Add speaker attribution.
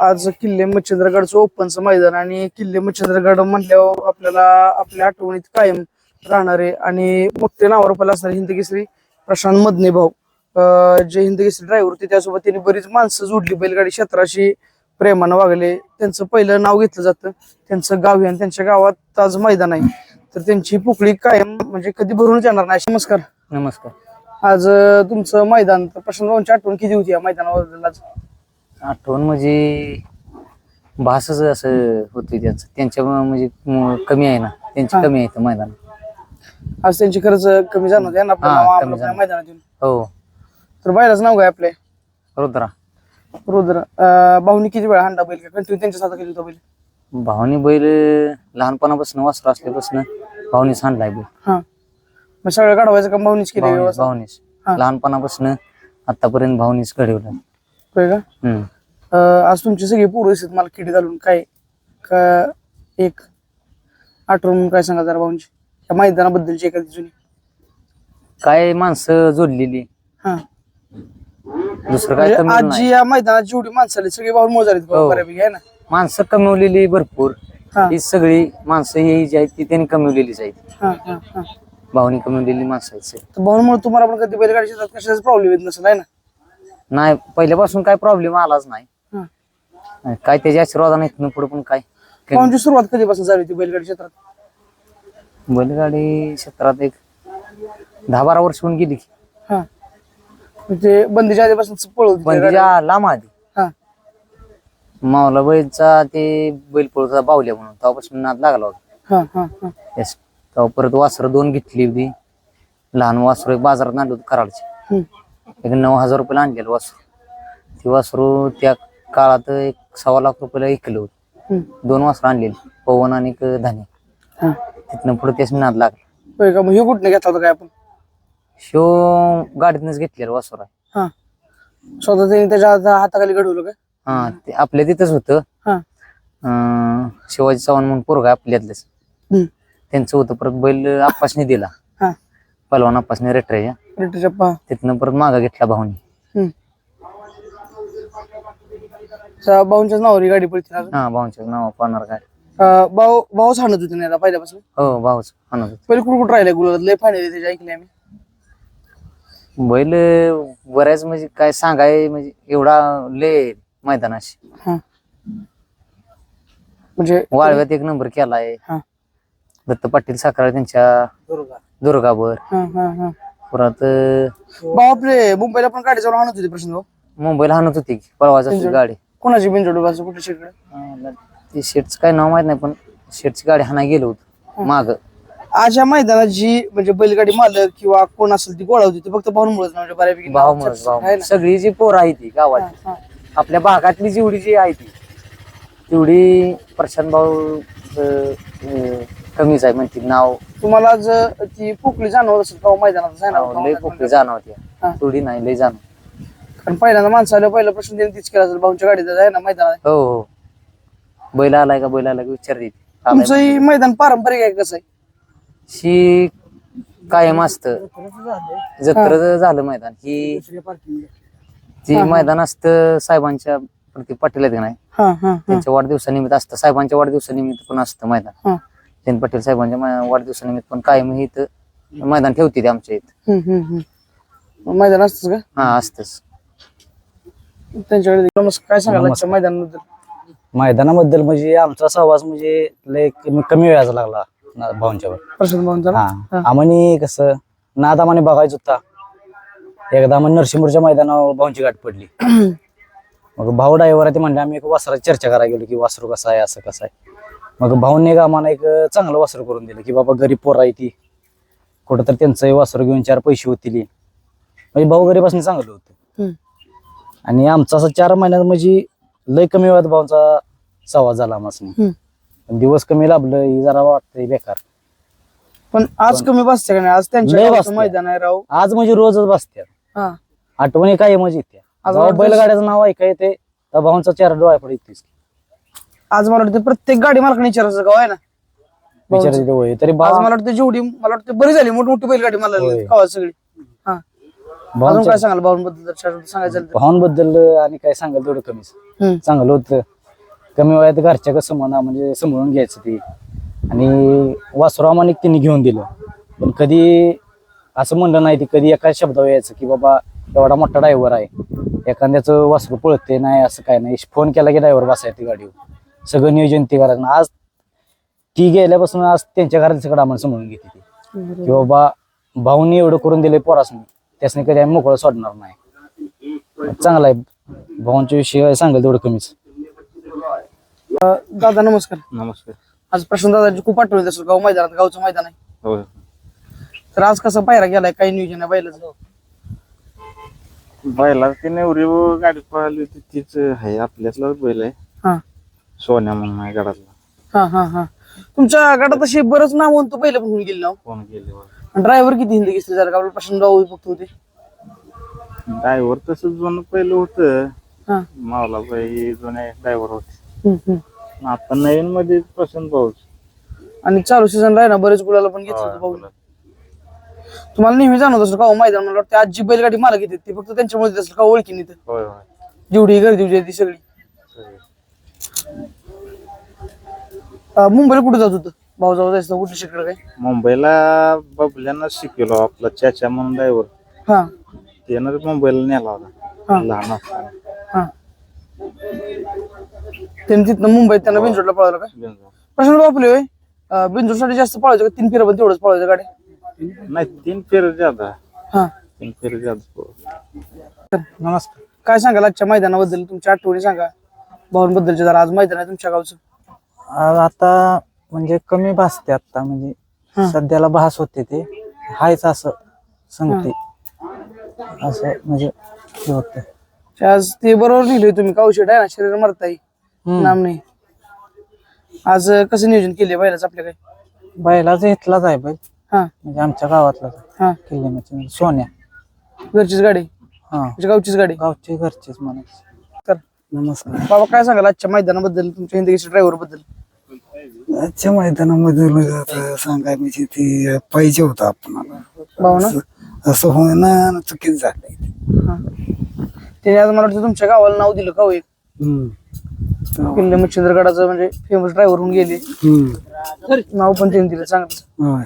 Speaker 1: आज किल्ले मच्छिंद्रगडचं ओपनचं मैदान आणि किल्ले मच्छिंद्रगड म्हटल्यावर आपल्याला आपल्या आठवणीत कायम राहणारे आणि मोठे नावारूपाला असणारे हिंद केसरी प्रशांत मदने भाऊ. जे हिंद केसरी ड्रायव्हर होते त्यासोबत त्यांनी बरीच माणसं जोडली. बैलगाडी क्षेत्राशी प्रेमानं वागले. त्यांचं पहिलं नाव घेतलं जातं. त्यांचं गाव आहे आणि त्यांच्या गावात आज मैदान आहे. तर त्यांची पुकळी कायम म्हणजे कधी भरूनच येणार नाही. नमस्कार.
Speaker 2: नमस्कार.
Speaker 1: आज तुमचं मैदान तर प्रशांत भाऊंची आठवण किती होती या मैदानावर आज?
Speaker 2: आठवण म्हणजे भासच असं होती त्यांचं. त्यांच्या म्हणजे म- कमी आहे ना. त्यांची
Speaker 1: हा.
Speaker 2: कमी आहे इथं मैदान.
Speaker 1: आज त्यांची खर्च कमी ना आपलं
Speaker 2: हा,
Speaker 1: नाव
Speaker 2: कमी
Speaker 1: आपलं
Speaker 2: जाणवतं.
Speaker 1: मैदानात येऊन
Speaker 2: हो.
Speaker 1: तर बायलाच नाव काय आपले?
Speaker 2: रुद्रा.
Speaker 1: रुद्र. अं, भाऊनी किती वेळा हांडा बैल? का कंटिन्यू त्यांच्या हातात केली होता बैल?
Speaker 2: भावनी बैल लहानपणापासून वासरू असल्यापासून भावनीच हाणलाय बैल.
Speaker 1: हा. मग सगळं काढवायचं का? भाऊनीच केलं
Speaker 2: भावनीच
Speaker 1: व्यवस्था?
Speaker 2: भावनीच
Speaker 1: हा.
Speaker 2: लहानपणापासून आतापर्यंत भावनीच घडवलं.
Speaker 1: होय का?
Speaker 2: हम्म.
Speaker 1: अं, आज तुमची सगळी पूर्व दिसत मला किडी घालून. काय? का एक आठवण काय सांगा जरा भाऊंची या मैदानाबद्दलची एखादी जुनी.
Speaker 2: काय माणसं जोडलेली.
Speaker 1: हा.
Speaker 2: दुसरं काय
Speaker 1: म्हणजे
Speaker 2: कमी
Speaker 1: आज
Speaker 2: नाही.
Speaker 1: या मैदानात जेवढी माणसं आली सगळी भाऊ मोजारीत
Speaker 2: हो.
Speaker 1: बऱ्यापैकी आहे ना?
Speaker 2: माणसं कमवलेली भरपूर.
Speaker 1: हा.
Speaker 2: ही सगळी माणसं ही जी आहेत ती त्यांनी कमवलेलीच आहेत.
Speaker 1: हा हा हा.
Speaker 2: भावनी कमवलेली माणसं आहेत सगळी.
Speaker 1: तर भाऊमुळे तुम्हाला पण कधी बैलगाडी शेतात कशाचा प्रॉब्लेम येत नसेल आहे ना?
Speaker 2: नाही पहिल्यापासून काय प्रॉब्लेम आलाच नाही.
Speaker 1: हा.
Speaker 2: काय त्याच्या आशीर्वादाने इथनं पुढे पण काय
Speaker 1: भाऊंची सुरुवात कधीपासून झाली होती बैलगाडी क्षेत्रात?
Speaker 2: बैलगाडी क्षेत्रात एक दहा बारा वर्ष होऊन गेली
Speaker 1: हा. म्हणजे बंदीच्या आधीपासून पळत होती
Speaker 2: पण लांब आधी.
Speaker 1: हा.
Speaker 2: मावला बैलचा ते बैल पळचा बावल्या म्हणून तेव्हापासून नाद लागला होता.
Speaker 1: हा हा हा.
Speaker 2: येस तेव्हा परत वासरं दोन घेतली होती. लहान वासरू एक बाजारात आणलं होतं कराडचे.
Speaker 1: हम्म.
Speaker 2: एक नऊ हजार रुपयाला आणलेलं वासरू. ती वासरू त्या काळात एक सव्वा लाख रुपयाला ऐकलं होतं. दोन वासरं आणलेली पवन आणि एक धान्य
Speaker 1: हा.
Speaker 2: तिथनं पुढे त्याच नाद लागला.
Speaker 1: होय का? मग हे कुठनं घेतला होता काय आपण?
Speaker 2: शो गाडीतनच घेतलेलं वासर आहे.
Speaker 1: हा. स्वतः त्यांनी त्याच्या हाता- हाताखाली घडवलं का
Speaker 2: हा ते आपल्या तिथंच होतं.
Speaker 1: हा.
Speaker 2: अं, शिवाजी चव्हाण म्हणून पोरगा आहे आपल्यातलंच.
Speaker 1: हम्म.
Speaker 2: त्यांचं होतं परत बैल आप्पासने दिला.
Speaker 1: हा.
Speaker 2: पलवान आप्पासने रेटरेच्या
Speaker 1: पा
Speaker 2: तिथनं परत मागा घेतला भाऊनी.
Speaker 1: भाऊंच्याच नावावर गाडी पडते
Speaker 2: हा भाऊंच्या नाव पाहणार काय
Speaker 1: भाऊ भाऊच हाणत होते पहिल्यापासून?
Speaker 2: हो भाऊच आणत होते.
Speaker 1: पहिले कुठं कुठं राहिले गुलाबात लय फायनल त्याच्या ऐकले आम्ही
Speaker 2: बैल बऱ्याच म्हणजे काय सांगाय म्हणजे एवढा लय मैदानाशी.
Speaker 1: म्हणजे
Speaker 2: वाळव्यात एक नंबर केलाय. दत्त पाटील साखरा त्यांच्या दुर्गावर. परत
Speaker 1: आपले मुंबईला पण गाडी चालू आणत होते प्रश्न भाऊ.
Speaker 2: मुंबईला हाणत होती पळवायची गाडी.
Speaker 1: कोणाची बिनजोड बाजू कुठे शेकडे
Speaker 2: अं, ते शेटचं काय नाव माहीत नाही पण शेटची गाडी हाणा गेलो होतो माग.
Speaker 1: आज या मैदानात जी म्हणजे बैलगाडी मालक किंवा कोण असेल ती गोळा होती ती फक्त भाऊंमुळेच म्हणजे बऱ्यापैकी
Speaker 2: भाव म्हणत
Speaker 1: आहे ना.
Speaker 2: सगळी जी पोरं आहे ती गावात
Speaker 1: हा,
Speaker 2: आपल्या भागातली जेवढी जी आहे ती तेवढी प्रशांत भाऊ कमीच आहे म्हणते नाव.
Speaker 1: तुम्हाला जर ती पोकळी जाणवत असेल का मैदानात ना
Speaker 2: नाव लय पोकळी जाणवते. थोडी नाही लय जाणव
Speaker 1: कारण पहिल्यांदा माणसं आलं पहिला प्रश्न त्यांनी तीच केला असेल भाऊंच्या गाडीत आहे ना मैदानात.
Speaker 2: हो हो. बैल आलाय का बैल आलाय का विचार देते
Speaker 1: तुमचं हे मैदान पारंपरिक आहे कसं आहे?
Speaker 2: शी कायम असत. जत्र झालं मैदान. ही ती मैदान असतं साहेबांच्या प्रति पाटील आहेत का नाही? त्यांच्या वाढदिवसानिमित्त असतं. साहेबांच्या वाढदिवसानिमित्त पण असतं मैदान. जयंत पाटील साहेबांच्या मै- वाढदिवसानिमित्त पण कायम हे इथं मैदान ठेवते ते आमच्या इथं.
Speaker 1: हम्म, हम्म, हम्म. मैदान असतंच का?
Speaker 2: हा असतच.
Speaker 1: त्यांच्याकडे नमस्कार. काय सांगाल आजच्या मैदानाबद्दल?
Speaker 3: मैदानाबद्दल म्हणजे आमचा सहवास म्हणजे लय कमी कमी वेळाचा लागला ना- भाऊंच्यावर.
Speaker 1: प्रशांत भाऊंचा ना?
Speaker 3: हा. आम्हाने कसं नाद आम्हाने बघायचं होता. एकदा आम्ही नरसिंहपूरच्या मैदानावर भाऊंची गाठ पडली. मग भाऊ ड्रायव्हर ते म्हणले आम्ही एक वासराची चर्चा करायला गेलो की वासरू कसं आहे असं कसं आहे. मग भाऊंनी आम्हाला एक चांगलं वासरू करून दिलं की बाबा गरीब पोर आहे ती. कुठं तर त्यांचं वासरू घेऊन चार पैसे होतील. म्हणजे भाऊ गरीबासून चांगलं होतं. आणि आमचा असं चार महिन्यात म्हणजे लय कमी वेळात भाऊंचा संवाद झाला आम्हाला दिवस कमी लाभलं जरा वाटतंय बेकार.
Speaker 1: पण आज कमी बसते का नाही? आज त्यांच्या. मैदान आहे राव.
Speaker 3: आज म्हणजे रोजच बसत्या आठवणी काय म्हणजे बैलगाड्याचं नाव ऐका येते तर भाऊंचा चेहरा डोळ्या पडत येतेच
Speaker 1: आज मला वाटतं प्रत्येक गाडी मालकाने विचारायचं गाव आहे ना?
Speaker 3: विचार तिथे होय तरी
Speaker 1: आज
Speaker 3: बा
Speaker 1: मला वाटतं जेवढी मला वाटतं बरी झाली मोठी मोठी बैलगाडी मला
Speaker 3: होय.
Speaker 1: गावात सगळी. हा. अजून
Speaker 3: भावांच्या
Speaker 1: काय सांगाल? भाऊंबद्दल जर सांगायचं झालं तर?
Speaker 3: भावांबद्दल आणि काय सांगाल तेवढं कमीच.
Speaker 1: हम्म.
Speaker 3: चांगलं होतं. कमी वयात घरच्या कसं म्हणा म्हणजे सांभाळून घ्यायचं ते. आणि वासुरामानिक त्यांनी घेऊन दिलं. पण कधी असं म्हणलं नाही ते कधी एका शब्दावर यायचं की बाबा एवढा मोठा ड्रायव्हर आहे. एखाद्याचं वासरू पळते नाही असं काय नाही. फोन केला की ड्रायव्हर बसायची गाडीवर. सगळं नियोजन ते करायचं. आज ती गेल्यापासून आज त्यांच्या घरात सगळं आम्हाला समजून घेते ती. की बाबा भाऊनी एवढं करून दिले पोरासनी. त्यासनी कधी आम्ही मोकळं सोडणार नाही. चांगला आहे. भाऊंच्या विषयी सांगाल तेवढं कमीच.
Speaker 1: दादा नमस्कार.
Speaker 4: नमस्कार.
Speaker 1: आज प्रशांत दादाची खूप आठवण असेल गाव मैदानात गावचं मैदान आहे.
Speaker 4: होय
Speaker 1: तर आज कसा पायरा गेलाय? काही नियोजन आहे बैलाचं?
Speaker 4: बैला ती नेवरी गाडी पळाली होती तीच आहे आपल्यातलाच बैल आहे.
Speaker 1: हा.
Speaker 4: सोन्या म्हणून आहे गडातला.
Speaker 1: हा हा हा. तुमच्या गटात अशी बरंच नाव म्हणतो पहिले पण होऊन गेले नाव.
Speaker 4: फोन केले
Speaker 1: ड्रायव्हर किती हिंदी घेतली जरा का आपलं प्रशांत भाऊ फक्त होते.
Speaker 4: ड्रायव्हर तसं जुनं पहिलं होतं.
Speaker 1: हा.
Speaker 4: मावलाबाई जुने ड्रायव्हर होते.
Speaker 1: हम्म, हम्म.
Speaker 4: आता नवीन मध्ये पसंत भाऊच.
Speaker 1: आणि चालू सीझन ना बरेच गुलाला पण घेतलं होतं तुम्हाला नेहमी जाणवत असेल का हो मैदान मला वाटतं आजी बैलगाडी मला घेते ती फक्त त्यांच्यामुळे असेल का ओळखी नाही तर
Speaker 4: होय होय.
Speaker 1: जेवढी गर्दी होती ती सगळे. अं, मुंबईला कुठे जात होतं? भाऊ जाऊ जायचं कुठल्या शिकडे काय?
Speaker 4: मुंबईला बबल्यानं शिकलो आपला चाचा म्हणून ड्रायव्हर
Speaker 1: हा.
Speaker 4: त्यानं मुंबईला नेला
Speaker 1: हा.
Speaker 4: होता लहान असताना.
Speaker 1: हा. त्यांनी तिथनं मुंबईत त्यांना बिंजोडला पळवलं का. प्रशांत बापले होय. बिंजोडसाठी जास्त पळायचं का? तीन फेऱ्या पण तेवढंच पळायचं गाडी?
Speaker 4: नाही तीन फेर ज्यादा
Speaker 1: हा.
Speaker 4: तीन फेर ज्यादा
Speaker 1: नमस्कार. काय सांगाल आजच्या मैदानाबद्दल? तुमच्या आठवणी सांगा. भाऊंबद्दलचे जरा आज मैदान आहे तुमच्या गावचं.
Speaker 5: आता म्हणजे कमी भासते आता म्हणजे सध्याला भास होते ते. हायच असं सांगते. असं म्हणजे हे होतं.
Speaker 1: ते आज ते बरोबर लिहिले तुम्ही कावशेट आहे ना शरीर मरताई नाम नाही. आज अं, कसं नियोजन केले बैलाच आपल्या काय?
Speaker 5: बैलाच इथलाच आहे बैल.
Speaker 1: हा.
Speaker 5: म्हणजे आमच्या गावातलाच आहे.
Speaker 1: हा.
Speaker 5: किल्ल्यामध्ये सोन्या.
Speaker 1: घरचीच गाडी?
Speaker 5: हा.
Speaker 1: तुमच्या गावचीच गाडी?
Speaker 5: गावची घरचीच म्हणायची. नमस्कार.
Speaker 1: बाबा काय सांगाल? आजच्या मैदानाबद्दल तुमच्या हिंदीच्या ड्रायव्हरबद्दल?
Speaker 6: आजच्या मैदानामध्ये म्हणजे आता सांगाय म्हणजे ती पाहिजे होतं आपणाला.
Speaker 1: भाऊ ना?
Speaker 6: असं होणं चुकीच झालंय.
Speaker 1: हा. त्याने आज मला वाटतं तुमच्या गावाला नाव दिलं का हो एक?
Speaker 6: हम्म.
Speaker 1: किल्ले मच्छिंद्रगडाचं म्हणजे फेमस ड्रायव्हर होऊन गेले.
Speaker 6: हम्म.
Speaker 1: नाव पण त्यांनी दिलं चांगलं.
Speaker 6: होय.